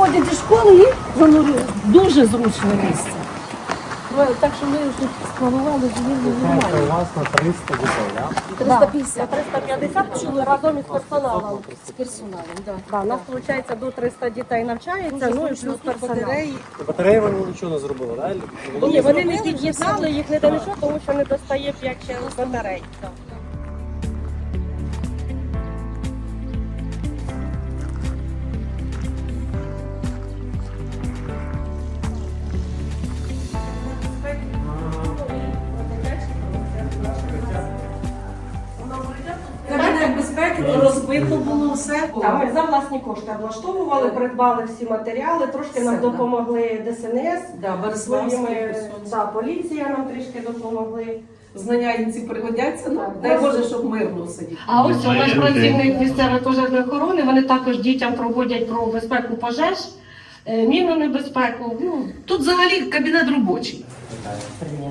виходять зі школи і воно дуже зручне місце. Так що ми вже спланували нормально. У вас на 300 дітей, так? 350. 350, що разом із персоналом. З персоналом, так. Да, у нас виходить до 300 дітей навчається, ну і плюс персонал. Батареї вони нічого не зробили, так? Ні, вони не під'єднали, їх не до нічого, тому що не достає 5 ще батарей. Розбито було все. Так, ми за власні кошти облаштовували, придбали всі матеріали, трошки нам Все, да. допомогли ДСНС, Да, своїми да, поліція нам трішки допомогли. Знання інці пригодяться, ну, Так. дай Боже, щоб мирно сидіти. А ось у нас працівник місцевої пожежної охорони, вони також дітям проводять про безпеку пожеж, е, мінну небезпеку. Ну, Тут взагалі кабінет робочий.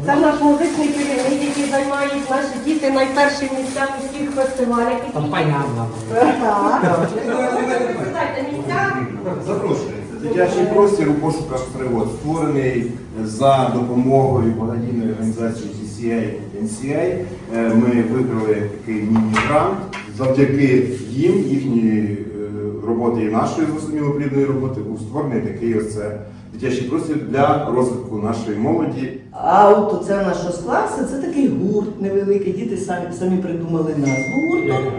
Це наш музичний керівник, який займають наші діти найперші місця у всіх фестивалях. Там понятно. Так. Питайте місця. Запрошується. Дитячий простір у пошуках пригод створений за допомогою благодійної організації GCI NCI. Е, Ми виграли такий міні-грант. Завдяки їм, їхньої е, роботи і нашої зрозуміло плідної роботи, був створений такий ось це дитячий простір для розвитку нашої молоді А от оце наш класи, це такий гурт невеликий. Діти самі, самі придумали назву гурту.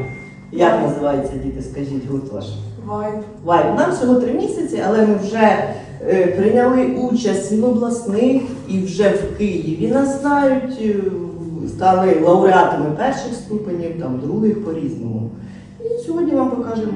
Як називається діти? Скажіть гурт ваш? Вайб. Вайб. Нам всього три місяці, але ми вже е, прийняли участь в обласних і вже в Києві нас знають, е, стали лауреатами перших ступенів, там других по-різному. І сьогодні вам покажемо.